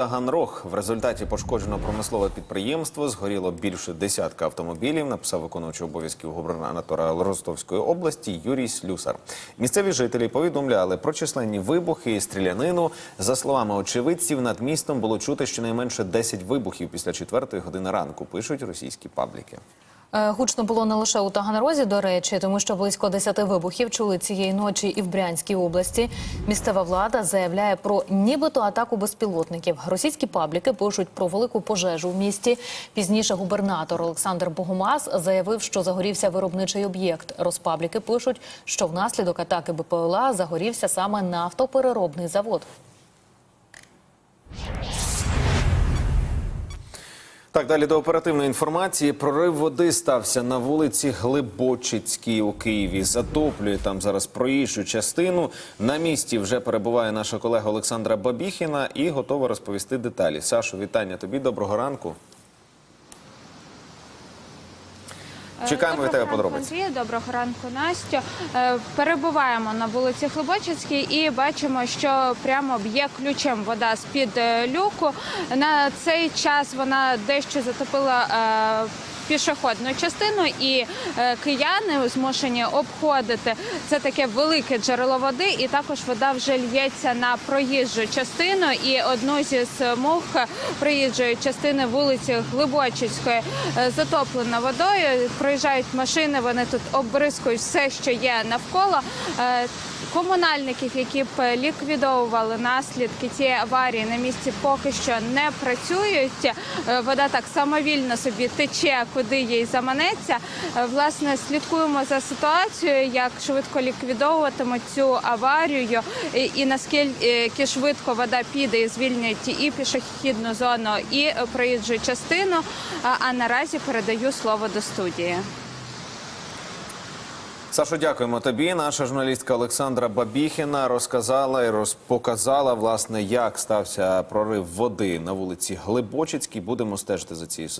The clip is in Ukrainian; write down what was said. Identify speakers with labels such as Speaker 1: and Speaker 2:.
Speaker 1: Таганрог в результаті пошкоджено промислове підприємство. Згоріло більше десятка автомобілів. Написав виконуючий обов'язків губернатора Ростовської області Юрій Слюсар. Місцеві жителі повідомляли про численні вибухи і стрілянину. За словами очевидців, над містом було чути щонайменше 10 вибухів після четвертої години ранку. Пишуть російські пабліки.
Speaker 2: Е, Гучно було не лише у Таганрозі, до речі, тому що близько 10 вибухів чули цієї ночі і в Брянській області. Місцева влада заявляє про нібито атаку безпілотників. Російські пабліки пишуть про велику пожежу в місті. Пізніше губернатор Олександр Богомаз заявив, що загорівся виробничий об'єкт. Розпабліки пишуть, що внаслідок атаки БПЛА загорівся саме нафтопереробний завод.
Speaker 1: Так, далі до оперативної інформації. Прорив води стався на вулиці Глибочицькій у Києві. Затоплює там зараз проїжджу частину. На місці вже перебуває наша колега Олександра Бабіхіна і готова розповісти деталі. Сашу, вітання тобі. Доброго ранку. Чекаємо від тебе подробиць.
Speaker 3: Доброго ранку, Настю. Е, Перебуваємо на вулиці Хлобочицькій і бачимо, що прямо б'є ключем вода з під люку. На цей час вона дещо затопила. Пішохідну частину і е, кияни змушені обходити це таке велике джерело води, і також вода вже л'ється на проїжджу частину. І одну зі смуг проїжджої частини вулиці Глибочицької е, затоплена водою. Проїжджають машини, вони тут обрискують все, що є навколо. Е, Комунальників, які б ліквідовували наслідки цієї аварії, на місці поки що не працюють. Вода так самовільно собі тече, куди їй заманеться. Е, Власне, слідкуємо за ситуацією, як швидко ліквідовуватимуть цю аварію, і, наскільки швидко вода піде і звільнять і пішохідну зону, і е, проїжджу частину. А наразі передаю слово до студії.
Speaker 1: Сашо, дякуємо тобі. Наша журналістка Олександра Бабіхіна розказала і розпоказала, власне, як стався прорив води на вулиці Глибочицькій. Будемо стежити за цією ситуацією.